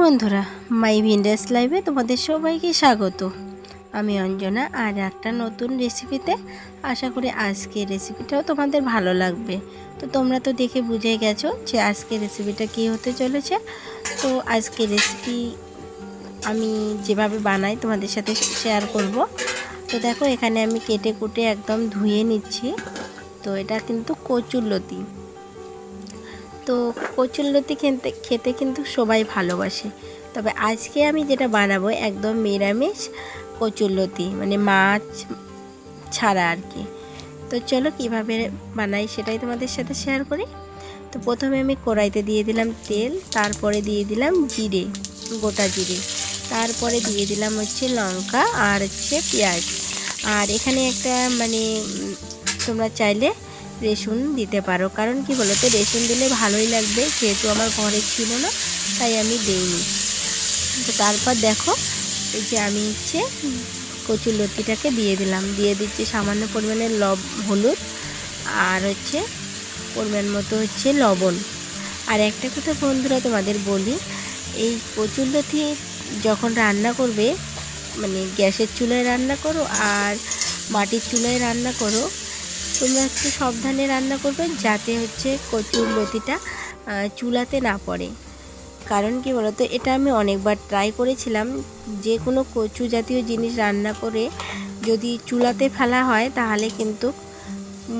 বন্ধুরা মাই ভিন্ডাস লাইভে তোমাদের সবাইকে স্বাগত। আমি অঞ্জনা, আর একটা নতুন রেসিপিতে আশা করি আজকের রেসিপিটাও তোমাদের ভালো লাগবে। তো তোমরা তো দেখে বুঝে গেছো যে আজকের রেসিপিটা কী হতে চলেছে। তো আজকের রেসিপি আমি যেভাবে বানাই তোমাদের সাথে শেয়ার করব। তো দেখো, এখানে আমি কেটে কুটে একদম ধুয়ে নিচ্ছি। তো এটা কিন্তু কচুরলতি। তো কচুরলতি খেতে খেতে কিন্তু সবাই ভালোবাসে। তবে আজকে আমি যেটা বানাবো একদম নিরামিষ কচুরলতি মানে মাছ ছাড়া আর কি। তো চলো কীভাবে বানাই সেটাই তোমাদের সাথে শেয়ার করি। তো প্রথমে আমি কড়াইতে দিয়ে দিলাম তেল, তারপরে দিয়ে দিলাম জিরে, গোটা জিরে। তারপরে দিয়ে দিলাম হচ্ছে লঙ্কা আর হচ্ছে পেঁয়াজ। আর এখানে একটা মানে তোমরা চাইলে রেসুন দিতে পারো। কারণ কি বলো তো রেসুন দিলে ভালোই লাগবে, যেহেতু আমার ঘরে ছিল না, তাই আমি দিইনি। তো তারপর দেখো, এই যে আমি হচ্ছে কচুর লতিটাকে দিয়ে দিলাম। দিয়ে দিচ্ছি সামান্য পরিমাণে লব, হলুদ আর হচ্ছে পরিমাণ মতো হচ্ছে লবণ। আর একটা কথা বন্ধুরা তোমাদের বলি, এই কচুর লতি যখন রান্না করবে মানে গ্যাসের চুলায় রান্না করো আর মাটির চুলায় রান্না করো তোমরা একটু সাবধানে রান্না করবে যাতে হচ্ছে কচুর লতিটা চুলাতে না পড়ে। কারণ কি বলতো, এটা আমি অনেকবার ট্রাই করেছিলাম। যে কোনো কচু জাতীয় জিনিস রান্না করে যদি চুলাতে ফেলা হয়, তাহলে কিন্তু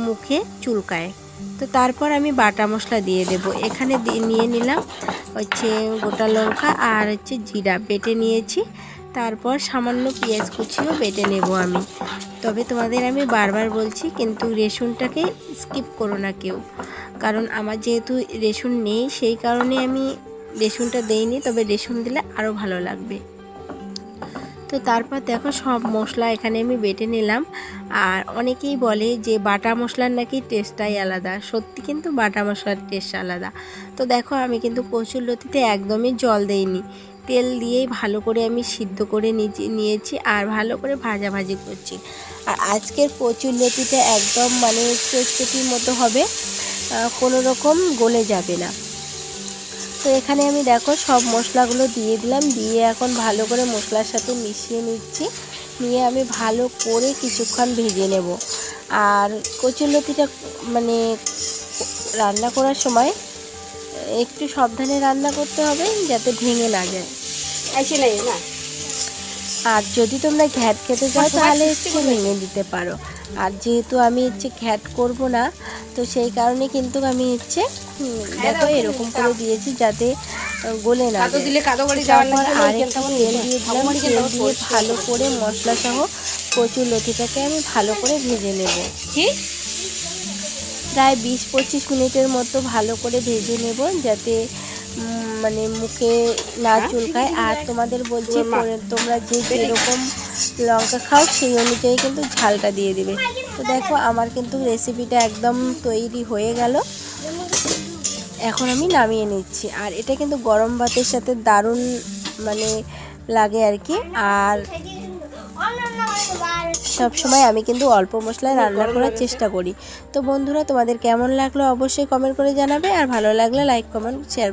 মুখে চুলকায়। তো তারপর আমি বাটা মশলা দিয়ে দেব। এখানে নিয়ে নিলাম হচ্ছে গোটা লঙ্কা আর হচ্ছে জিরা। বেটে নিয়েছি। তারপর সামান্য পেঁয়াজ কুচিও বেটে নেব আমি। তবে তোমাদের আমি বারবার বলছি, কিন্তু রেসুনটাকে স্কিপ করো না কেউ। কারণ আমার যেহেতু রেসুন নেই, সেই কারণে আমি রেসুনটা দেইনি, তবে রেসুন দিলে আরও ভালো লাগবে। তো তারপর দেখো সব মশলা এখানে আমি বেটে নিলাম। আর অনেকেই বলে যে বাটা মশলার নাকি টেস্টটাই আলাদা। সত্যি কিন্তু বাটা মশলার টেস্ট আলাদা। তো দেখো আমি কিন্তু কচুর লতিতে একদমই জল দেইনি। তেল দিয়েই ভালো করে আমি সিদ্ধ করে নিয়েছি আর ভালো করে ভাজাভাজি করছি। আর আজকের কচুর লতিটা একদম মানে চটচটির মতো হবে কোনো রকম গলে যাবে না। তো এখানে আমি দেখো সব মশলাগুলো দিয়ে দিলাম, দিয়ে এখন ভালো করে মশলার সাথে মিশিয়ে নিচ্ছি। নিয়ে আমি ভালো করে কিছুক্ষণ ভেজে নেব। আর কচুরলতিটা মানে রান্না করার সময় একটু সাবধানে রান্না করতে হবে যাতে ভেঙে না যায়। আর যদি তোমরা ঘ্যাট খেতে চাও তাহলে হচ্ছে ভেঙে দিতে পারো। আর যেহেতু আমি হচ্ছে ঘ্যাট করব না তো সেই কারণে কিন্তু আমি হচ্ছে দেখো এরকম করে দিয়েছি যাতে গলে না তারপর তেল দিয়ে দিলাম তেল দিয়ে ভালো করে মশলা সহ কচুর লতিটাকে আমি ভালো করে ভেজে নেব। প্রায় বিশ পঁচিশ মিনিটের মতো ভালো করে ভেজে নেব যাতে মানে মুখে না চুলকায়। আর তোমাদের বলছি তোমরা যে যেরকম লঙ্কা খাও সেই অনুযায়ী কিন্তু ঝালটা দিয়ে দিবে। তো দেখো আমার কিন্তু রেসিপিটা একদম তৈরি হয়ে গেল। এখন আমি নামিয়ে নিচ্ছি। আর এটা কিন্তু গরম ভাতের সাথে দারুণ মানে লাগে আর কি। আর সব সময় আমি কিন্তু অল্প মশলায় রান্না করার চেষ্টা করি। তো বন্ধুরা, তোমাদের কেমন লাগল অবশ্যই কমেন্ট করে জানাবে, আর ভালো লাগলে লাইক কমেন্ট শেয়ার